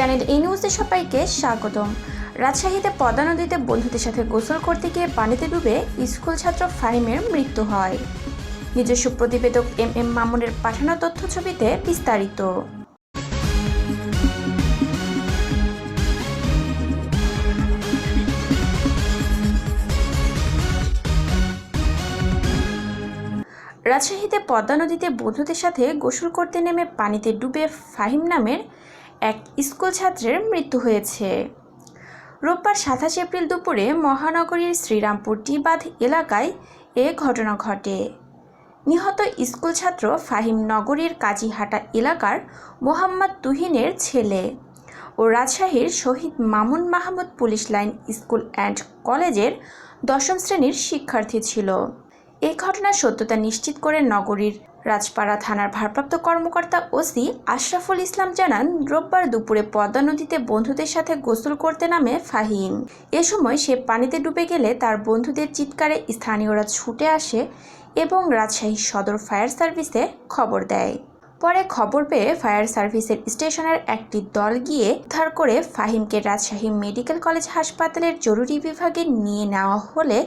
Channel এই নিউজে সবাইকে স্বাগতম। রাজশাহীতে পদ্মা নদীতে বন্ধুদের সাথে গোসল করতে গিয়ে পানিতে ডুবে স্কুল ছাত্র ফাহিমের মৃত্যু হয়। নিজস্ব প্রতিবেদক এম এম মামুনের পাঠানো তথ্য ছবিতে বিস্তারিত। রাজশাহীতে পদ্মা নদীতে বন্ধুদের সাথে গোসল করতে নেমে পানিতে ডুবে ফাহিম নামের এক স্কুল ছাত্রের মৃত্যু হয়েছে। রোববার সাতাশ এপ্রিল দুপুরে মহানগরীর শ্রীরামপুর টিবাঁধ এলাকায় এ ঘটনা ঘটে। নিহত স্কুল ছাত্র ফাহিম নগরীর কাজীহাটা এলাকার মোহাম্মদ তুহিনের ছেলে ও রাজশাহীর Shahid Mamun Mahmud police line school and কলেজের দশম শ্রেণির শিক্ষার্থী ছিল। এই ঘটনার সত্যতা নিশ্চিত করে নগরীর রাজপাড়া থানার ভারপ্রাপ্ত কর্মকর্তা ওসি আশরাফুল ইসলাম জানান, রোববার দুপুরে পদ্মা নদীতে বন্ধুদের সাথে গোসল করতে নামে ফাহিম। এ সময় সে পানিতে ডুবে গেলে তার বন্ধুদের চিৎকারে স্থানীয়রা ছুটে আসে এবং রাজশাহী সদর ফায়ার সার্ভিসে খবর দেয়। পরে খবর পেয়ে ফায়ার সার্ভিসের স্টেশনের একটি দল গিয়ে উদ্ধার করে ফাহিমকে রাজশাহী মেডিকেল কলেজ হাসপাতালের জরুরি বিভাগে নিয়ে নেওয়া হলে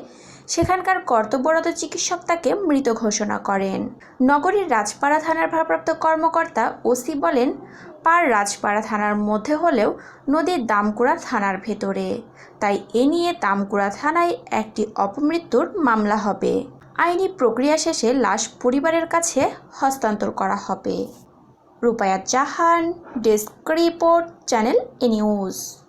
সেখানকার কর্তব্যরত চিকিৎসক তাকে মৃত ঘোষণা করেন। নগরীর রাজপাড়া থানার ভারপ্রাপ্ত কর্মকর্তা ওসি বলেন, পার রাজপাড়া থানার মধ্যে হলেও নদীর দামকুড়া থানার ভেতরে। তাই এ নিয়ে দামকুড়া থানায় একটি অপমৃত্যুর মামলা হবে। আইনি প্রক্রিয়া শেষে লাশ পরিবারের কাছে হস্তান্তর করা হবে। Rupaya Jahan, desk report, channel A news.